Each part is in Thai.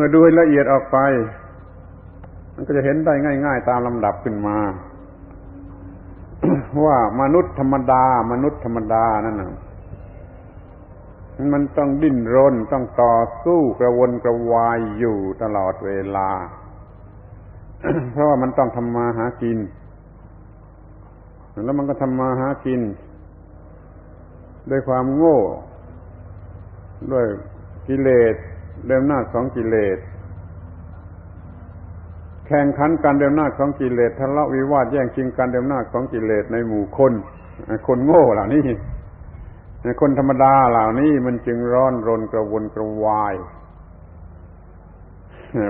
มื่อดูละเอียดออกไป มันก็จะเห็นได้ง่าย ๆ ตามลำดับขึ้นมา ว่ามนุษย์ธรรมดา มนุษย์ธรรมดานั่นนะมันต้องดิ้นรนต้องต่อสู้กระวนกระวายอยู่ตลอดเวลา เพราะว่ามันต้องทำมาหากิน แล้วมันก็ทำมาหากิน ด้วยความโง่ ด้วยกิเลส เดิมหน้าของกิเลส แข่งขันกันเดิมหน้าของกิเลสทะเลาะวิวาทแย่งชิงกันเดิมหน้าของกิเลสในหมู่คน คนโง่เหล่านี้คนธรรมดาเหล่านี้มันจึงร้อนรนกระวนกระวาย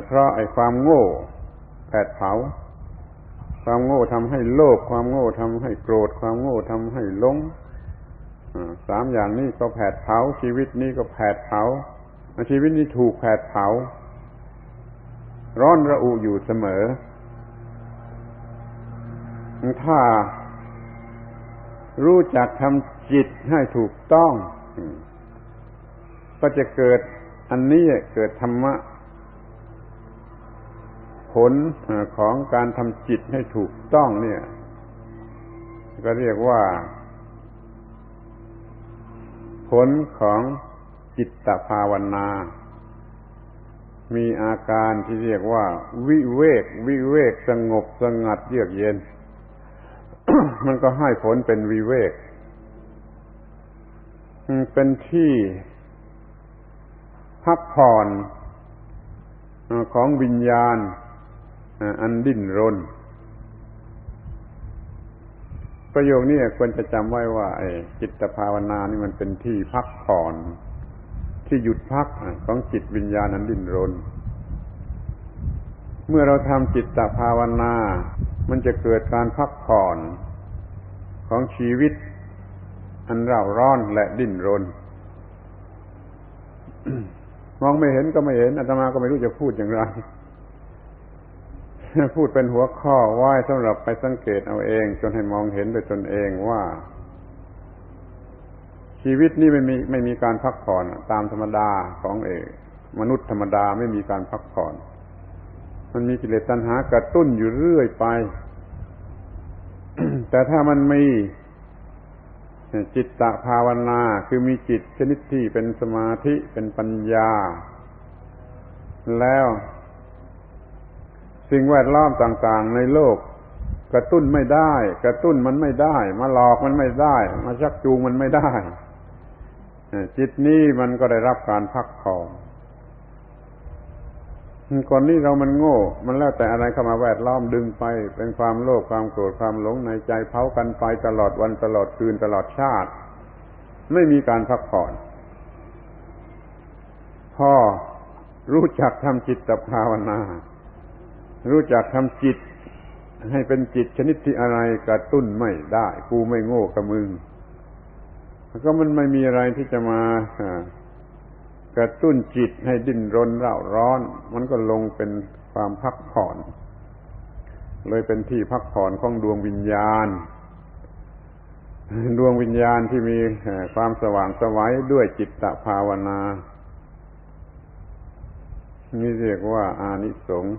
เพราะไอ้ความโง่แผดเผา ความโง่ทำให้โลภความโง่ทำให้โกรธ ความโง่ทำให้หลงสามอย่างนี้ก็แผดเผาชีวิตนี้ก็แผดเผา ชีวิตนี้ถูกแผดเผา ร้อนระอุอยู่เสมอ ถ้ารู้จักทำจิตให้ถูกต้อง ก็จะเกิดอันนี้เกิดธรรมะ ผลของการทำจิตให้ถูกต้องเนี่ย ก็เรียกว่า ผลของ จิตตภาวนา มีอาการที่เรียกว่า วิเวก วิเวกสงบสงัดเยือกเย็น มันก็ให้ผลเป็นวิเวก เป็นที่พักผ่อนของวิญญาณอันดิ้นรน ประโยคนี้ควรจะจำไว้ว่าจิตภาวนานี่มันเป็นที่พักผ่อน ที่หยุดพักของจิตวิญญาณอันดิ้นรน เมื่อเราทำจิตภาวนา มันจะเกิดการพักผ่อนของชีวิต อันเร่าร้อนและดิ้นรน มองไม่เห็นก็ไม่เห็นอาตมาก็ไม่รู้จะพูดอย่างไร พูดเป็นหัวข้อไว้สำหรับไปสังเกตเอาเอง จนให้มองเห็นโดยตนเองว่า ชีวิตนี้ไม่มีไม่มีการพักผ่อนตามธรรมดาของเอกมนุษย์ธรรมดาไม่มีการพักผ่อน มันมีกิเลสตัณหากระตุ้นอยู่เรื่อยไป แต่ถ้ามันมีจิตตภาวนาคือมีจิตชนิดที่เป็นสมาธิเป็นปัญญา แล้วสิ่งแวดล้อมต่างๆ ในโลก กระตุ้นไม่ได้ กระตุ้นมันไม่ได้ มาหลอกมันไม่ได้ มาชักจูงมันไม่ได้ จิตนี้มันก็ได้รับการพักผ่อนก่อนนี้เรามันโง่ มันแล้วแต่อะไรเข้ามาแวดล้อมดึงไป เป็นความโลภความโกรธความหลงในใจเผากันไปตลอดวันตลอดคืนตลอดชาติ ไม่มีการพักผ่อนพ่อรู้จักทำจิตภาวนา รู้จักทำจิต ให้เป็นจิตชนิดที่อะไรกระตุ้นไม่ได้ กูไม่โง่กับมึง ก็มันไม่มีอะไรที่จะมากระตุ้นจิตให้ดิ้นรนเร่าร้อน มันก็ลงเป็นความพักผ่อน เลยเป็นที่พักผ่อนของดวงวิญญาณ ดวงวิญญาณที่มีความสว่างสวัยด้วยจิตตภาวนานี่เรียกว่า อานิสงส์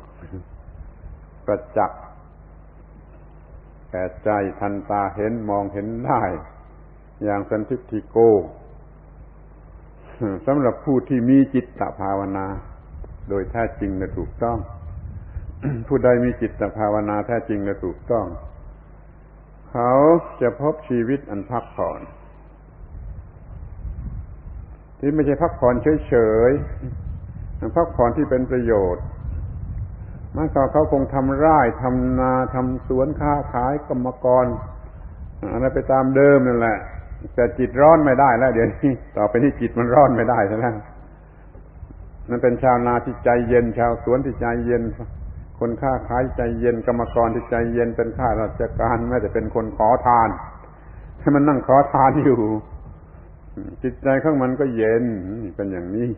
ประจักษ์แก่ใจทันตาเห็นมองเห็นได้ อย่างสันทิฏฐิโกสำหรับผู้ที่มีจิตตภาวนา โดยแท้จริงและถูกต้อง ผู้ใดมีจิตตภาวนาแท้จริงและถูกต้อง เขาจะพบชีวิตอันพักผ่อน ที่ไม่ใช่พักผ่อนเฉยๆพักผ่อนที่เป็นประโยชน์มันก็เขาคงทำไร่ทำนาทำสวนค้าขายกรรมกรอะไรไปตามเดิมนั่นแหละ แต่จิตร้อนไม่ได้แล้วเดี๋ยวนี้ต่อไปนี้จิตมันร้อนไม่ได้แล้วมันเป็นชาวนาที่ใจเย็น ชาวสวนที่ใจเย็น คนค้าขายใจเย็นกรรมกรที่ใจเย็นเป็นข้าราชการแม้แต่เป็นคนขอทานให้มันนั่งขอทานอยู่ จิตใจข้างมันก็เย็นเป็นอย่างนี้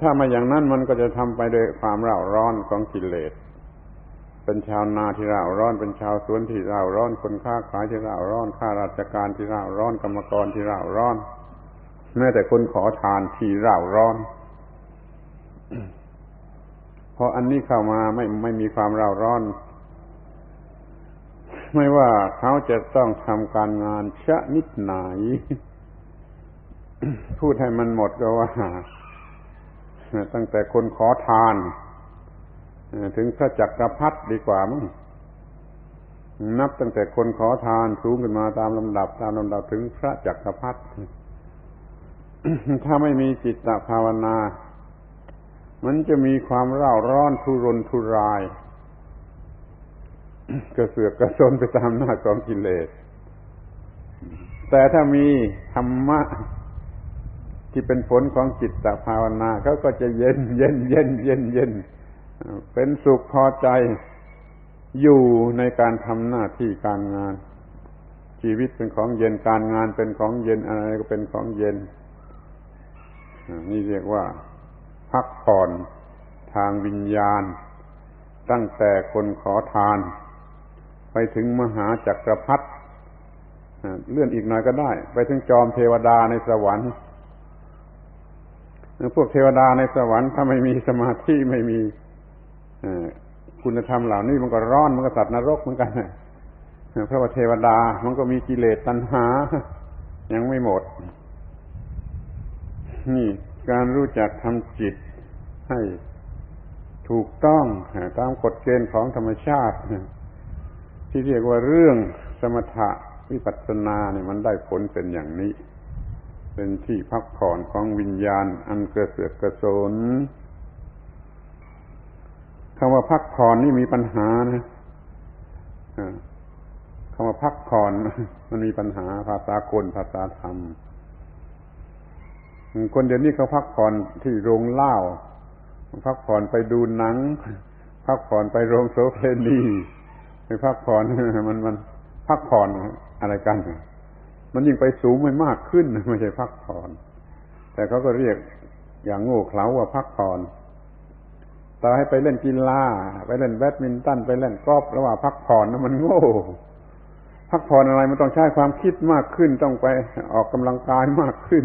ถ้ามาอย่างนั้นมันก็จะทำไปโดยความเร่าร้อนของกิเลส เป็นชาวนาที่ร่าร้อน เป็นชาวสวนที่ร่าร้อน คนค้าขายที่ร่าร้อน ข้าราชการที่ร่าร้อน กรรมกรที่ร่าร้อน แม้แต่คนขอทานที่ร่าร้อนพออันนี้เข้ามาไม่ไม่มีความเร่าร้อน ไม่ว่าเขาจะต้องทำการงานชะนิดไหน พูดให้มันหมดก็ว่า ตั้งแต่คนขอทาน ถึงพระจักรพรรดิดีกว่ามั้งนับตั้งแต่คนขอทานสูงขึ้นมาตามลำดับ ตามลำดับถึงพระจักรพรรดิถ้าไม่มีจิตตภาวนา มันจะมีความเร่าร้อนทุรนทุรายกระเสือกกระสนไปตามหน้าของกิเลส แต่ถ้ามีธรรมะที่เป็นผลของจิตตภาวนาเขาก็จะเย็นเย็นเย็นเย็นเย็นเเป็นสุขพอใจอยู่ในการทำหน้าที่การงาน ชีวิตเป็นของเย็นการงานเป็นของเย็นอะไรก็เป็นของเย็นนี่เรียกว่า พักผ่อนทางวิญญาณ ตั้งแต่คนขอทาน ไปถึงมหาจักรพรรดิเลื่อนอีกหน่อยก็ได้ ไปถึงจอมเทวดาในสวรรค์พวกเทวดาในสวรรค์ถ้าไม่มีสมาธิไม่มี คุณธรรมเหล่านี้มันก็ร้อนมันก็สัตว์นรกเหมือนกันเพราะว่าเทวดามันก็มีกิเลสตัณหา ยังไม่หมด นี่การรู้จักทำจิตให้ถูกต้องตามกฎเกณฑ์ของธรรมชาติ ที่เรียกว่าเรื่องสมถะวิปัสสนาเนี่ยมันได้ผลเป็นอย่างนี้ เป็นที่พักผ่อนของวิญญาณ อันเกิดเสือกกระสน คำว่าพักผ่อนนี่มีปัญหานะคำว่าพักผ่อนมันมีปัญหาภาษากลภาษาธรรม คนเดี๋ยวนี้เขาพักผ่อนที่โรงเล่าพักผ่อนไปดูหนัง พักผ่อนไปโรงโซเฟนีไปพักผ่อนมันมันพักผ่อนอะไรกัน มันยิ่งไปสูงไม่มากขึ้นไม่ใช่พักผ่อน แต่เขาก็เรียกอย่างโง่เขลาว่าพักผ่อน ต่อให้ไปเล่นกีฬาไปเล่นแบดมินตันไปเล่นกอล์ฟระหว่างพักผ่อนนะมันโง่พักผ่อนอะไรมันต้องใช้ความคิดมากขึ้นต้องไปออกกำลังกายมากขึ้น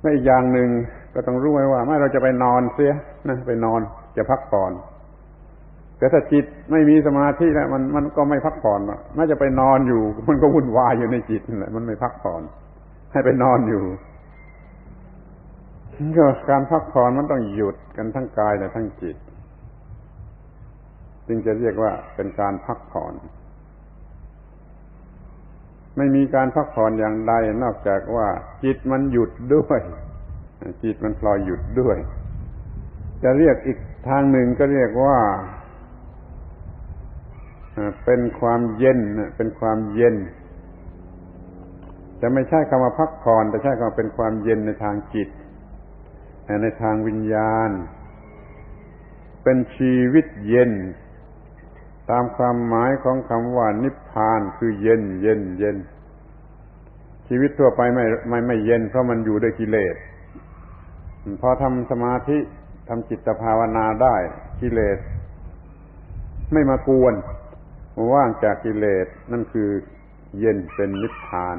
และอีกอย่างหนึ่งก็ต้องรู้ไว้ว่าไม่เราจะไปนอนเสียนะไปนอนจะพักผ่อนแต่ถ้าจิตไม่มีสมาธิแล้วมันมันก็ไม่พักผ่อนน่าจะไปนอนอยู่ มันก็วุ่นวายอยู่ในจิตนั่นแหละมันไม่พักผ่อน ให้ไปนอนอยู่ ก็การพักผ่อนมันต้องหยุดกันทั้งกายและทั้งจิต จึงจะเรียกว่าเป็นการพักผ่อน ไม่มีการพักผ่อนอย่างใดนอกจากว่า จิตมันหยุดด้วย จิตมันพลอยหยุดด้วย จะเรียกอีกทางหนึ่งก็เรียกว่าเป็นความเย็นเป็นความเย็นจะไม่ใช่คำว่าพักผ่อนแต่ใช่คำว่าเป็นความเย็นในทางจิต ในทางวิญญาณ เป็นชีวิตเย็น ตามความหมายของคำว่านิพพานคือเย็น เย็นเย็น ชีวิตทั่วไปไม่ไม่ไม่เย็น เพราะมันอยู่ด้วยกิเลสพอทำสมาธิทำจิตภาวนาได้กิเลส ไม่มากวนว่างจากกิเลสนั่นคือเย็นเป็นนิพพาน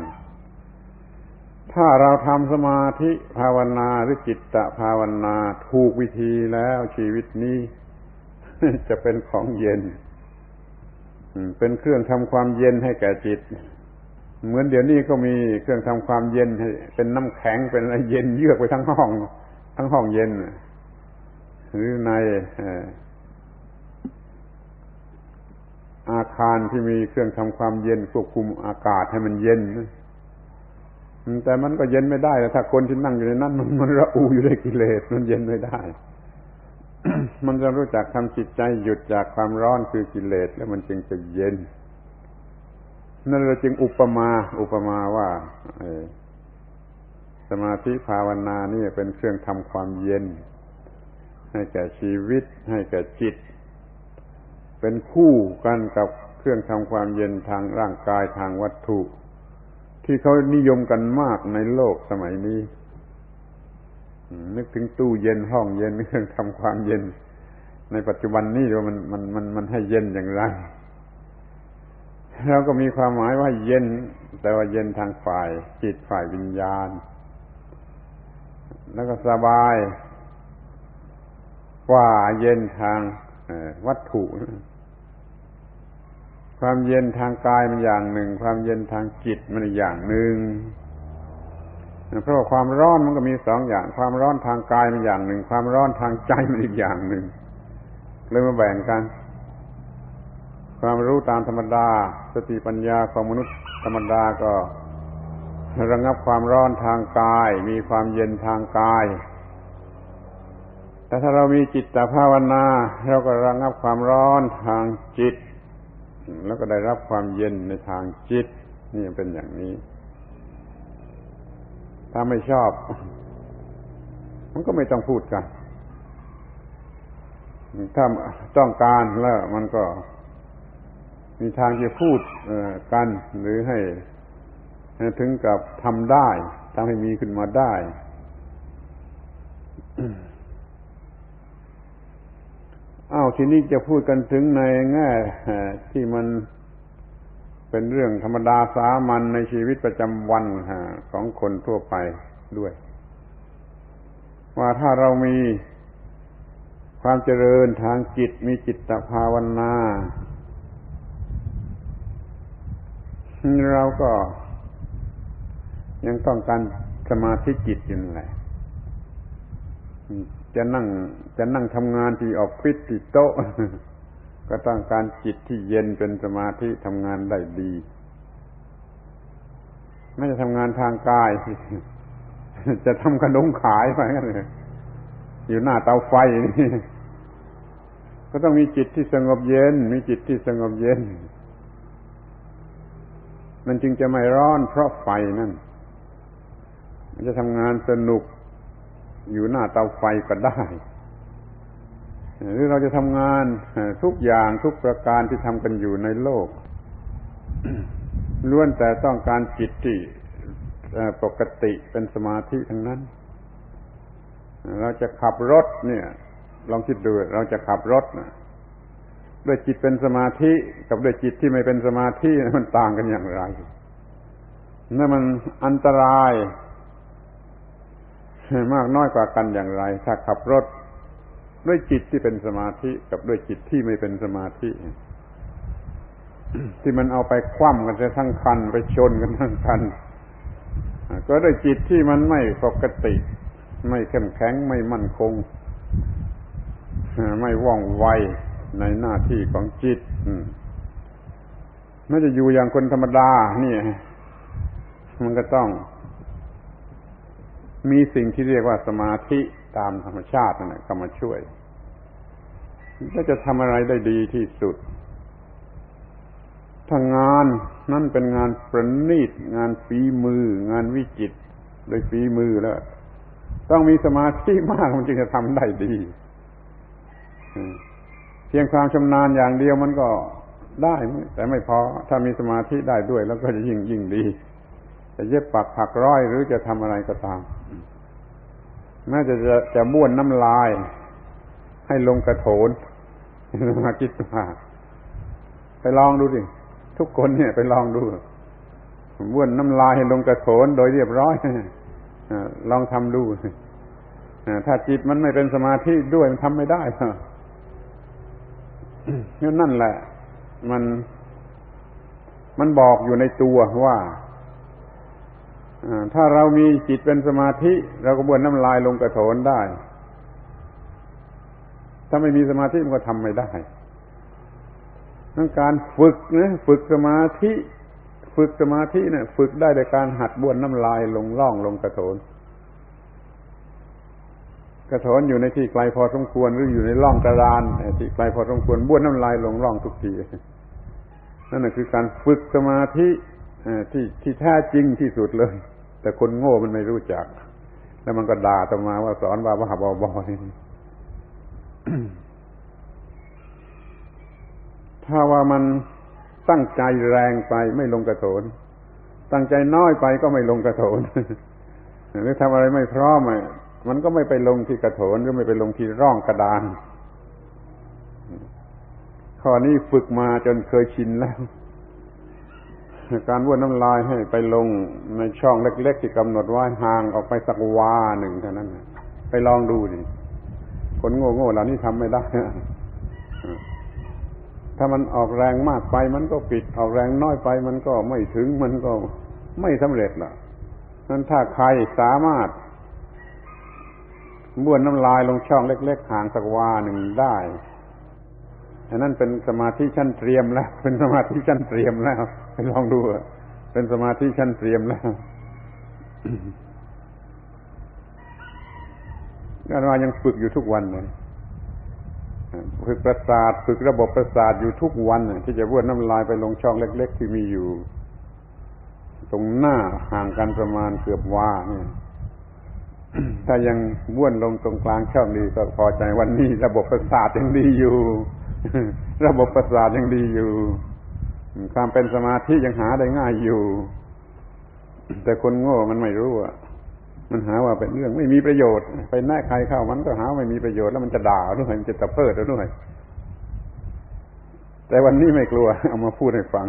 ถ้าเราทำสมาธิภาวนาหรือจิตตภาวนาถูกวิธีแล้วชีวิตนี้ จะเป็นของเย็น เป็นเครื่องทำความเย็นให้แก่จิต เหมือนเดี๋ยวนี้ก็มีเครื่องทำความเย็นให้เป็นน้ำแข็งเป็นอะไรเย็นเยือกไปทั้งห้อง ทั้งห้องเย็น หรือในอาคารที่มีเครื่องทำความเย็นควบคุมอากาศให้มันเย็น แต่มันก็เย็นไม่ได้ถ้าคนที่นั่งอยู่ในนั้นมันมันระอูอยู่ในกิเลสมันเย็นไม่ได้ มันจะรู้จักทำจิตใจหยุดจากความร้อนคือกิเลสแล้วมันจึงจะเย็น นั่นเราจึงอุปมา อุปมาว่าสมาธิภาวนานี่เป็นเครื่องทำความเย็น ให้แก่ชีวิต ให้แก่จิต เป็นคู่กันกับเครื่องทำความเย็นทางร่างกายทางวัตถุ ที่เขานิยมกันมากในโลกสมัยนี้นึกถึงตู้เย็นห้องเย็นเครื่องทำความเย็น ในปัจจุบันนี้ว่ามันมันมันมันให้เย็นอย่างไรเราก็มีความหมายว่าเย็น แต่ว่าเย็นทางฝ่ายจิตฝ่ายวิญญาณ แล้วก็สบายกว่าเย็นทางวัตถุ ความเย็นทางกายมันอย่างหนึ่ง ความเย็นทางจิตมันอีกอย่างหนึ่งเพราะว่าความร้อนมันก็มีสองอย่าง ความร้อนทางกายมันอย่างหนึ่ง ความร้อนทางใจมันอีกอย่างหนึ่งเลยมาแบ่งกัน ความรู้ตามธรรมดา สติปัญญาของมนุษย์ธรรมดาก็ระงับความร้อนทางกาย มีความเย็นทางกาย แต่ถ้าเรามีจิตตภาวนา เราก็ระงับความร้อนทางจิต แล้วก็ได้รับความเย็นในทางจิต นี่เป็นอย่างนี้ ถ้าไม่ชอบ มันก็ไม่ต้องพูดกัน ถ้าต้องการแล้วมันก็ มีทางจะพูดกัน หรือให้ถึงกับทำได้ทำให้มีขึ้นมาได้ อ้าวทีนี้จะพูดกันถึงในแง่ที่มันเป็นเรื่องธรรมดาสามัญในชีวิตประจำวันของคนทั่วไปด้วย ว่าถ้าเรามีความเจริญทางจิตมีจิตภาวนา เราก็ยังต้องการสมาธิจิตอยู่นั่นแหละ จะนั่งจะนั่งทำงานที่ออฟฟิศที่โต๊ะ ก็ต้องการจิตที่เย็นเป็นสมาธิทำงานได้ดี ไม่จะทำงานทางกาย จะทำขนมขายไปกันเลยอยู่หน้าเตาไฟนี่ก็ต้องมีจิตที่สงบเย็น มีจิตที่สงบเย็น มันจึงจะไม่ร้อนเพราะไฟนั่น มันจะทำงานสนุก อยู่หน้าเตาไฟก็ได้ หรือเราจะทำงานทุกอย่างทุกประการที่ทำกันอยู่ในโลกล้วนแต่ต้องการจิตที่ปกติเป็นสมาธิทั้งนั้น เราจะขับรถเนี่ย ลองคิดดูเราจะขับรถนะด้วยจิตเป็นสมาธิกับด้วยจิตที่ไม่เป็นสมาธิมันต่างกันอย่างไรนั่นมันอันตราย มากน้อยกว่ากันอย่างไร ถ้าขับรถด้วยจิตที่เป็นสมาธิกับด้วยจิตที่ไม่เป็นสมาธิ ที่มันเอาไปคว่ำกันทั้งคันไปชนกันทั้งคันก็ด้วยจิตที่มันไม่ปกติ ไม่เข้มแข็งไม่มั่นคงไม่ว่องไวในหน้าที่ของจิตไม่จะอยู่อย่างคนธรรมดา นี่มันก็ต้อง มีสิ่งที่เรียกว่าสมาธิตามธรรมชาตินั่นแหละเข้ามาช่วยก็จะทำอะไรได้ดีที่สุดถ้างานนั่นเป็นงานประณีตงานฝีมือ งานวิจิตโดยฝีมือแล้ว ต้องมีสมาธิมากมันจึงจะทำได้ดีเพียงความชำนาญอย่างเดียวมันก็ได้ แต่ไม่พอ ถ้ามีสมาธิได้ด้วย แล้วก็จะยิ่งยิ่งดี จะเย็บปักผักร้อยหรือจะทำอะไรก็ตาม แม้จะจะจะบ้วนน้ำลาย ให้ลงกระโถนมาคิดว่าไปลองดูดิทุกคนเนี่ยไปลองดูบ้วนน้ำลายให้ลงกระโถนโดยเรียบร้อยลองทำดูถ้าจิตมันไม่เป็นสมาธิด้วยมันทำไม่ได้นั่นแหละ มัน มันบอกอยู่ในตัวว่า ถ้าเรามีจิตเป็นสมาธิ เราก็บ้วนน้ำลายลงกระโถนได้ ถ้าไม่มีสมาธิมันก็ทำไม่ได้ต้องการฝึกนะฝึกสมาธิ ฝึกสมาธิเนะี่ยฝึกได้โดยการหัดบ้วนน้ำลายลงล่องลงกระโถนกระโถนอยู่ในที่ไกลพอสมควรหรืออยู่ในร่องกระดานที่ไกลพอสมควรบ้วนน้ำลายลงร่องทุกทีนั่นคือการฝึกสมาธิที่ที่แท้จริงที่สุดเลย แต่คนโง่มันไม่รู้จัก แล้วมันก็ด่าตมาว่าสอนว่าว่าบอบอนี่ถ้าว่ามันตั้งใจแรงไปไม่ลงกระโถน ตั้งใจน้อยไปก็ไม่ลงกระโถนหรือทำอะไรไม่พร้อมมันก็ไม่ไปลงที่กระโถนหรือไม่ไปลงที่ร่องกระดาน ข้อนี้ฝึกมาจนเคยชินแล้ว การบ้วนน้ำลายให้ไปลงในช่องเล็ก ๆ ที่กำหนดไว้ห่างออกไปสักวาหนึ่งเท่านั้นไปลองดูดิคนโง่ๆเหล่านี้ทำไม่ได้ถ้ามันออกแรงมากไปมันก็ปิด ออกแรงน้อยไปมันก็ไม่ถึงมันก็ไม่สำเร็จล่ะนั้นถ้าใครสามารถบ้วนน้ำลายลงช่องเล็ก ๆ ห่างสักวาหนึ่งได้ อันนั้นเป็นสมาธิชั้นเตรียมแล้ว เป็นสมาธิชั้นเตรียมแล้วไปลองดูเป็นสมาธิชั้นเตรียมแล้วอาตมายังฝึกอยู่ทุกวันเลยฝึกประสาทฝึกระบบประสาทอยู่ทุกวันที่จะบ้วนน้ำลายไปลงช่องเล็ก ๆ ที่มีอยู่ ตรงหน้าห่างกันประมาณเกือบวาเนี่ยถ้ายังบ้วนลงตรงกลางช่องดีก็พอใจวันนี้ระบบประสาทยังดีอยู่ ระบบประสาทยังดีอยู่ ความเป็นสมาธิยังหาได้ง่ายอยู่ แต่คนโง่มันไม่รู้อะมันหาว่าเป็นเรื่องไม่มีประโยชน์ ไปแน่ใครเข้ามันก็หาไม่มีประโยชน์แล้วมันจะด่าด้วยมันจะตะเพิดด้วยแต่วันนี้ไม่กลัว เอามาพูดให้ฟัง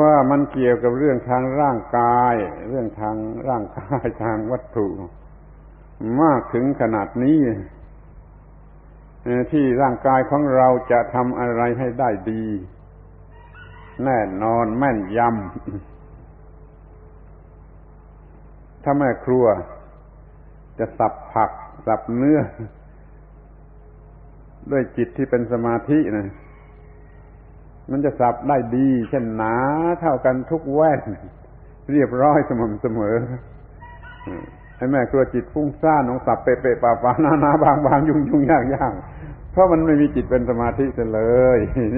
ว่ามันเกี่ยวกับเรื่องทางร่างกาย เรื่องทางร่างกายทางวัตถุ มากถึงขนาดนี้ ที่ร่างกายของเราจะทำอะไรให้ได้ดี แน่นอนแม่นยำถ้าแม่ครัว จะสับผัก สับเนื้อ ด้วยจิตที่เป็นสมาธินะมันจะสับได้ดี เช่นหนาเท่ากันทุกแว่น เรียบร้อยสม่ำเสมอให้แม่ครัวจิตฟุ้งซ่านของสับเปะเปะป่าป่านานาบางบางยุ่งยุ่งยากยาก เพราะมันไม่มีจิตเป็นสมาธิเลยนี่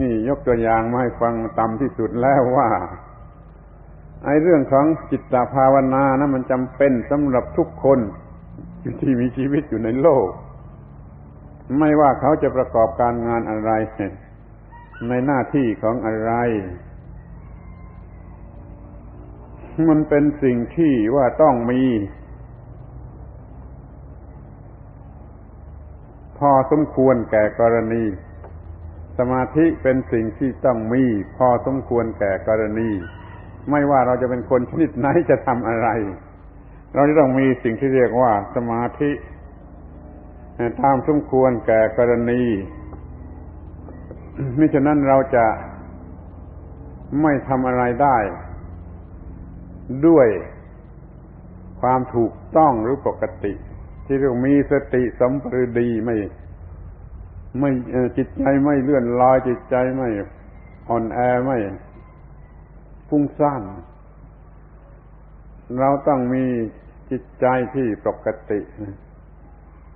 นี่ยกตัวอย่างมาให้ฟังต่ำที่สุดแล้วว่าไอ้เรื่องของจิตตภาวนานะมันจำเป็นสำหรับทุกคนที่มีชีวิตอยู่ในโลก ไม่ว่าเขาจะประกอบการงานอะไร ในหน้าที่ของอะไร มันเป็นสิ่งที่ว่าต้องมี พอสมควรแก่กรณี สมาธิเป็นสิ่งที่ต้องมี พอสมควรแก่กรณี ไม่ว่าเราจะเป็นคนชนิดไหนจะทำอะไร เราจะต้องมีสิ่งที่เรียกว่าสมาธิตามสมควรแก่กรณีมิฉะนั้นเราจะไม่ทำอะไรได้ ด้วยความถูกต้องหรือปกติ ที่เรียกมีสติสัมปรดีไม่ไม่จิตใจไม่เลื่อนลอยจิตใจไม่อ่อนแอไม่ฟุ้งซ่านเราต้องมีจิตใจที่ปกติ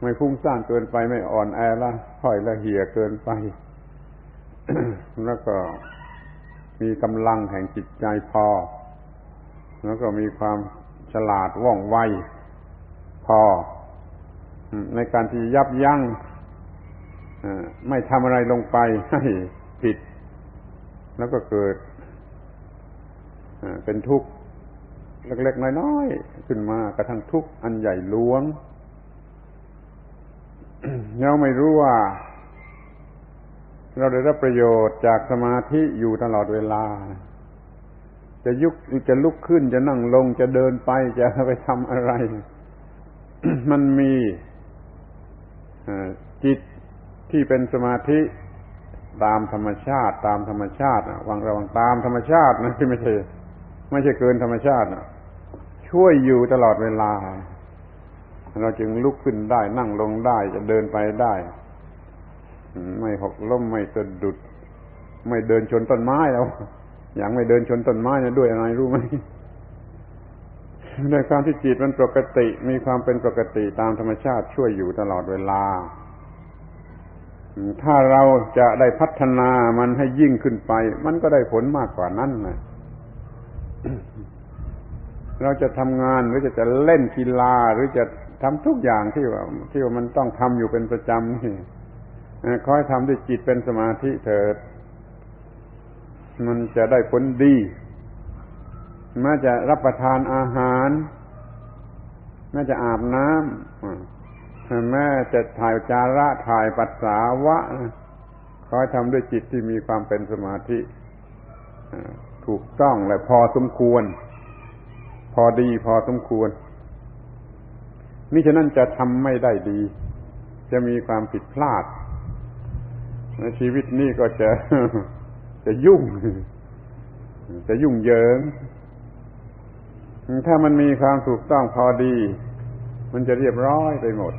ไม่ฟุ้งซ่านเกินไปไม่อ่อนแอละค่อยละเหี่ยเกินไป แล้วก็มีกำลังแห่งจิตใจพอ แล้วก็มีความฉลาดว่องไวพอ ในการที่ยับยั้งไม่ทำอะไรลงไปให้ผิด แล้วก็เกิดเป็นทุกข์เล็กๆน้อยๆขึ้นมากระทั่งทุกข์อันใหญ่หลวงเราไม่รู้ว่า เราได้รับประโยชน์จากสมาธิอยู่ตลอดเวลา จะยุกจะลุกขึ้นจะนั่งลงจะเดินไปจะไปทำอะไร มันมี จิตที่เป็นสมาธิตามธรรมชาติ ตามธรรมชาติวังระวังตามธรรมชาตินะที่ไม่ใช่ไม่ใช่เกินธรรมชาติช่วยอยู่ตลอดเวลา เราจึงลุกขึ้นได้ นั่งลงได้จะเดินไปได้ ไม่หกล้มไม่สะดุด ไม่เดินชนต้นไม้แล้วอย่างไม่เดินชนต้นไม้นะด้วยอะไรรู้ไหม ด้วยความที่จิตมันปกติมีความเป็นปกติตามธรรมชาติช่วยอยู่ตลอดเวลา ถ้าเราจะได้พัฒนามันให้ยิ่งขึ้นไป มันก็ได้ผลมากกว่านั้นนะเราจะทำงานหรือจะจะเล่นกีฬาหรือจะทำทุกอย่างที่ว่าที่ว่ามันต้องทำอยู่เป็นประจำนี่คอยทำด้วยจิตเป็นสมาธิเถิด มันจะได้ผลดี แม้จะรับประทานอาหารแม้จะอาบน้ำแม้จะถ่ายจาระถ่ายปัสสาวะคอยทำด้วยจิตที่มีความเป็นสมาธิถูกต้องและพอสมควร พอดีพอสมควรมิฉะนั้นจะทำไม่ได้ดี จะมีความผิดพลาดในชีวิตนี้ก็จะจะยุ่ง จะยุ่งเยิง ถ้ามันมีความถูกต้องพอดี มันจะเรียบร้อยไปหมด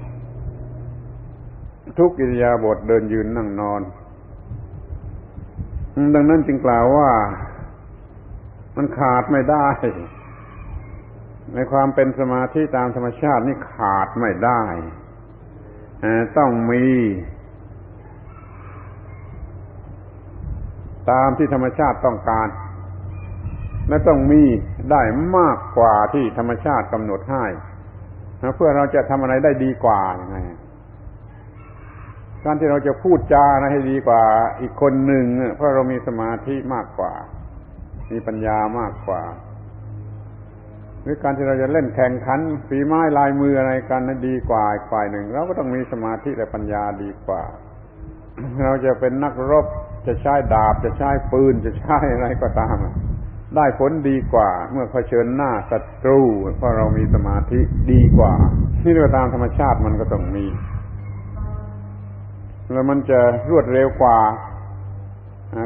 ทุกกิริยาบทเดินยืนนั่งนอน ดังนั้นจึงกล่าวว่ามันขาดไม่ได้ ในความเป็นสมาธิตามธรรมชาตินี่ขาดไม่ได้ต้องมี ตามที่ธรรมชาติต้องการ และต้องมีได้มากกว่าที่ธรรมชาติกำหนดให้เพื่อเราจะทำอะไรได้ดีกว่ายังไงการที่เราจะพูดจาให้ดีกว่าอีกคนหนึ่งเพราะเรามีสมาธิมากกว่า มีปัญญามากกว่าหรือการที่เราจะเล่นแข่งขันฝีไม้ลายมืออะไรกันนั้นดีกว่าอีกฝ่ายหนึ่ง เราก็ต้องมีสมาธิและปัญญาดีกว่า เราจะเป็นนักรบจะใช้ดาบจะใช้ปืนจะใช้อะไรก็ตาม ได้ผลดีกว่า เมื่อเผชิญหน้าศัตรูเพราะเรามีสมาธิดีกว่าที่เราตามธรรมชาติมันก็ต้องมี แล้วมันจะรวดเร็วกว่า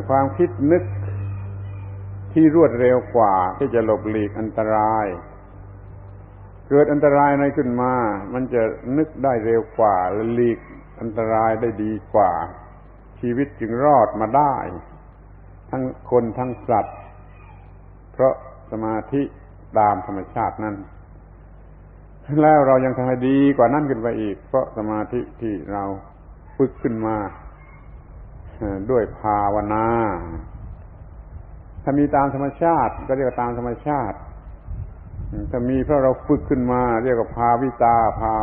ความคิดนึกที่รวดเร็วกว่าที่จะหลบหลีกอันตราย เกิดอันตรายอะไรขึ้นมา มันจะนึกได้เร็วกว่าและหลีกอันตรายได้ดีกว่า ชีวิตจึงรอดมาได้ ทั้งคนทั้งสัตว์ เพราะสมาธิตามธรรมชาตินั้น แล้วเรายังทำให้ดีกว่านั้นขึ้นไปอีก เพราะสมาธิที่เราฝึกขึ้นมาด้วยภาวนา ถ้ามีตามธรรมชาติ ก็เรียกว่าตามธรรมชาติถ้ามีเพราะเราฝึกขึ้นมา เรียกว่าภาวิตาภา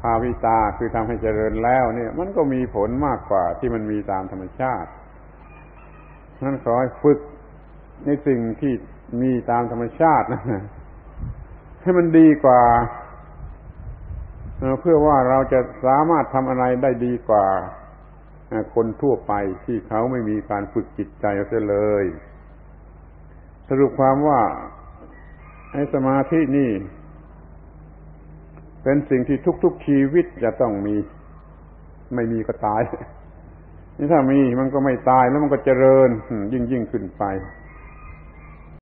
ภาวิตาคือทำให้เจริญแล้ว เนี่ย มันก็มีผลมากกว่าที่มันมีตามธรรมชาตินั้นขอให้ฝึก ในสิ่งที่มีตามธรรมชาตินะให้มันดีกว่าเพื่อว่าเราจะสามารถทำอะไรได้ดีกว่าคนทั่วไปที่เขาไม่มีการฝึกจิตใจเอาเสียเลย สรุปความว่าไอ้สมาธินี่ เป็นสิ่งที่ทุกๆชีวิตจะต้องมี ไม่มีก็ตายนี่ถ้ามีมันก็ไม่ตายแล้วมันก็เจริญยิ่งยิ่งขึ้นไป